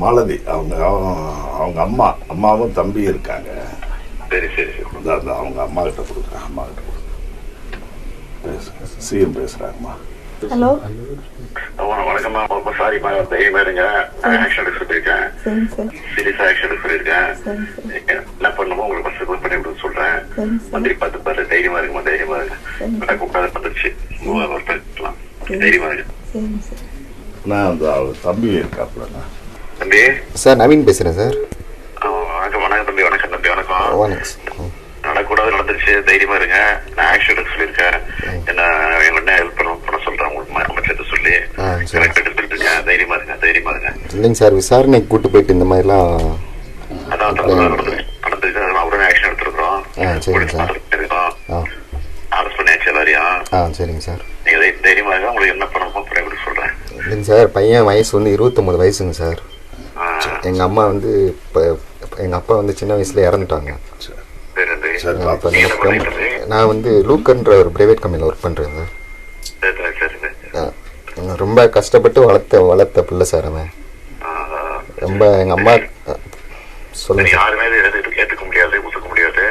மாலதி அவங்க அவங்க- அம்மா அம்மாவும் தம்பி இருக்காங்க. சரி சரி சரி. அந்த அவங்க அம்மா கிட்ட கொடுக்குறேன் அம்மா கிட்ட கொடுக்குறேன். சிஎம் பேசுகிறாங்கம்மா ஹலோ. வண- வணக்கம்மா ரொம்ப சாரிம்மா தைரியமா இருங்க. Action sir. சீரியஸா ஆக்ஷன் சார் என்ன பண்ணுமோ உங்களுக்கு கால் பண்ணி விட சொல்றேன். மந்திரி பார்த்து பாரு தைரியமா இருக்குமா தைரியமா இருக்கு கூப்பிடாத வரலாம் தைரியமா இருக்கு நான் அந்த அவங்க தம்பி இருக்காப்புலண்ணா. தம்பி. சார் நவீன் பேசுகிறேன் சார். வணக்கம் வணக்கம் தம்பி வணக்கம் தம்பி வணக்கம். வணக்கம். சார் நடக்கூடாது நடந்துருச்சு. தைரியமா இருங்க. நான் ஆக்ஷன் எடுக்க சொல்லியிருக்கேன். என்ன என்ன ஹெல்ப் பண்ண பண்ண சொல்றேன் உங்களுக்கு அமைச்சர்கிட்ட சொல்லி. சரி. கரெக்ட் எடுத்துட்டு இருக்கேன் தைரியமா இருங்க தைரியமா இருங்க. இல்லைங்க சார் விசாரணைக்கு கூட்டு போயிட்டு இந்த மாதிரிலாம் அதான் நடந்துருக்கு அதனால உடனே ஆக்ஷன் சரிங்க சார். ஆ. அரெஸ்ட் பண்ணியாச்சு எல்லாரையும். ஆ சரிங்க சார். நீங்க தை- தைரியமா இருங்க. உங்களுக்கு என்ன பண்ணணுமோ பண்ணி கொடுக்க சொல்றேன். இல்லைங்க சார் பையன் வயசு வந்து இருபத்தொம்பது வயசுங்க சார். எங்கள் அம்மா வந்து இப்போ எங்கள் அப்பா வந்து சின்ன வயசில் இறந்துட்டாங்க. தம்பி நான் வந்து லூக்கன்ற ஒரு ப்ரைவேட் கம்பெனியில் ஒர்க் பண்ணுறேன் சார் ரொம்ப கஷ்டப்பட்டு வளர்த்த வளர்த்த பிள்ளை சார் அவன். ரொம்ப எங்கள் அம்மா சொல்லுங்க யாருமே ஏத்துக்க முடியாது ஒத்துக்க முடியாது.